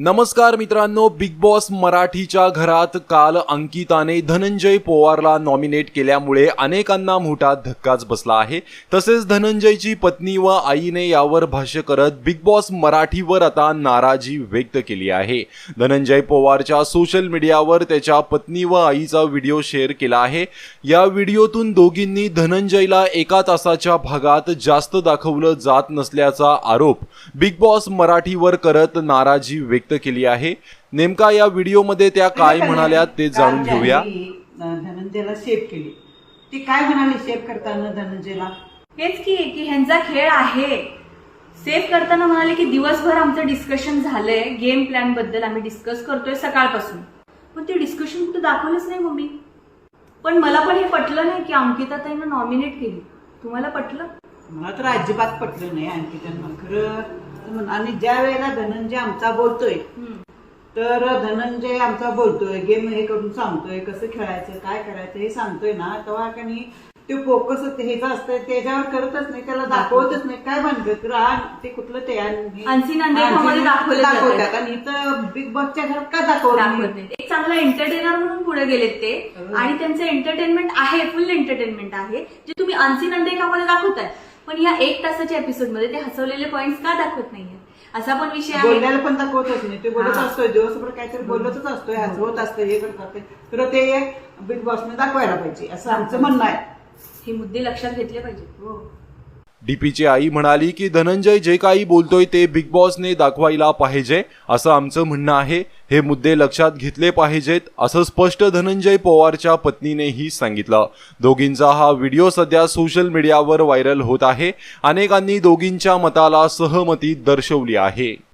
नमस्कार मित्रांनो big boss मराठीच्या घरात काल अंकिताने धनंजय पोवारला नॉमिनेट केल्यामुळे अनेकांना मोठा धक्काच बसला आहे. तसेच धनंजयची पत्नी व आईने यावर भाष्य करत बिग बॉस मराठीवर आता नाराजी व्यक्त केली आहे. धनंजय पोवारच्या सोशल मीडियावर त्याच्या पत्नी व आईचा व्हिडिओ शेअर केला आहे. या व्हिडिओतून दोघींनी धनंजयला एका तासाच्या भागात जास्त दाखवलं जात नसल्याचा आरोप बिग बॉस मराठीवर करत नाराजी व्यक्त केली आहे. नेमका या व्हिडिओमध्ये त्या काय म्हणाल्या ते जाणून घेऊया. धनंजयला सेव्ह केली. ती काय म्हणाली सेव्ह करताना धनंजयला? हेच की की ह्यांचा खेळ आहे. सेफ करताना म्हणाले की दिवसभर आमचं डिस्कशन झालंय. गेम प्लॅनबद्दल आम्ही डिस्कस करतोय सकाळपासून. पण ते डिस्कशन कुठं दाखवलंच नाही मम्मी. पण मला पण हे पटलं नाही की अंकिता ताईनं नॉमिनेट केली. तुम्हाला पटलं? मला तर अजिबात पटलं नाही आणखी त्यांना. खरं आणि ज्या वेळेला धनंजय आमचा बोलतोय तर धनंजय आमचा बोलतोय गेम हे करून सांगतोय कसं खेळायचं काय करायचं हे सांगतोय ना. तेव्हा का नाही ते फोकस हेच असतंय त्याच्यावर करतच नाही त्याला दाखवतच नाही. काय भानगड? रान ते कुठलं ते. दाखवतात. आणि इथं बिग बॉसच्या घरात का दाखवलं दाखवत नाही? नाही. एक चांगला एंटरटेनर म्हणून पुढे गेलेत ते. हो. आणि त्यांचं एंटरटेनमेंट आहे फुल एंटरटेनमेंट आहे. जे तुम्ही अनसी नंदेकामध्ये दाखवताय पण या एक तासाच्या एपिसोडमध्ये ते हसवलेले पॉइंट्स का दाखवत नाहीये? असा पण विषय आहे. बोलण्याला पण दाखवतच नाही. ते बोलत हा. असतोय. दिवसभर काहीतरी बोलतच असतोय. हसवत असतोय. हे करत असतोय तर ते बिग बॉसने दाखवायला पाहिजे. असं आमचं म्हणणं आहे. हे मुद्दे लक्षात घेतले पाहिजे हो. डीपीची आई म्हणाली की धनंजय जे काही बोलतोय ते बिग बॉसने दाखवायला पाहिजे असं आमचं म्हणणं आहे. हे मुद्दे लक्षात घेतले पाहिजेत असं स्पष्ट धनंजय पवारच्या पत्नीनेही सांगितलं. दोघींचा हा व्हिडिओ सध्या सोशल मीडियावर व्हायरल होत आहे. अनेकांनी दोघींच्या मताला सहमती दर्शवली आहे.